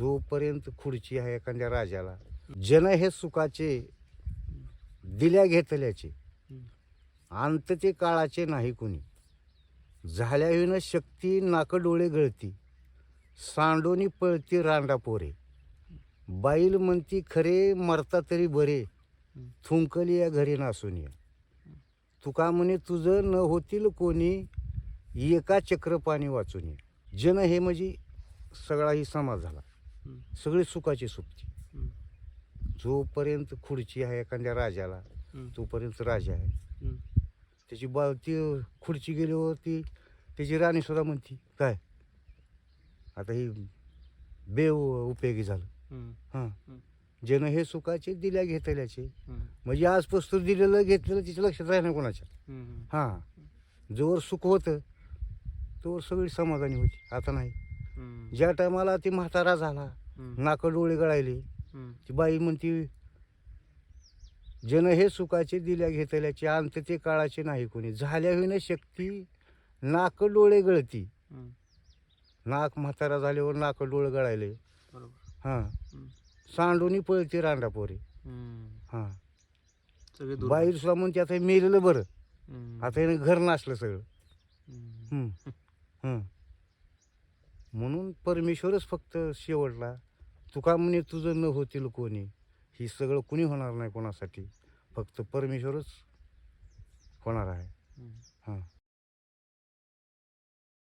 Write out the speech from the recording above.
जोपर्यंत खुर्ची आहे एखाद्या राजाला जन हे सुखाचे दिल्या घेतल्याचे अंत ते काळाचे नाही कुणी. झाल्याविन शक्ती नाकडोळे गळती सांडोनी पळती रांडा पोरे. बाईल म्हणती खरे मरता तरी बरे थुंकली या घरी नासून ये. तुका म्हणे तुझं न होतील कोणी एका चक्रपाणी वाचून ये. जन हे म्हणजे सगळा ही समाज झाला. सगळी सुखाची सुखती जोपर्यंत खुर्ची आहे एखाद्या राजाला तोपर्यंत राजा आहे. त्याची बा ती खुर्ची गेल्यावर ती त्याची राणी सुद्धा म्हणती काय? आता ही बेव उपयोगी झालं. हां. जन हे सुखाचे दिल्या घेतल्याचे म्हणजे आज पुस्तक दिलेलं घेतलेलं तिच्या लक्षात राहिलं कोणाच्या. हां. जोवर सुख होतं तोवर सगळी समाधानी होती. आता नाही. ज्या टायमाला ती म्हातारा झाला नाकं डोळे गळायले ती बाई म्हणती जन हे सुखाचे दिल्या घेतल्याचे अंत ते काळाचे नाही कोणी. झाल्या होईन शक्ती नाक डोळे गळती. नाक म्हातारा झाल्यावर नाक डोळे गळायले. हां. सांडोनी पळते रांडा पोरे. हां. सुद्धा म्हणते आता मेलेलं बरं. आता घर नाचलं सगळं हम्म. हं. हं. म्हणून परमेश्वरच फक्त शेवटला. तुका म्हणे तुझं न होतील कोणी. ही सगळं कुणी होणार नाही कोणासाठी. फक्त परमेश्वरच होणार आहे.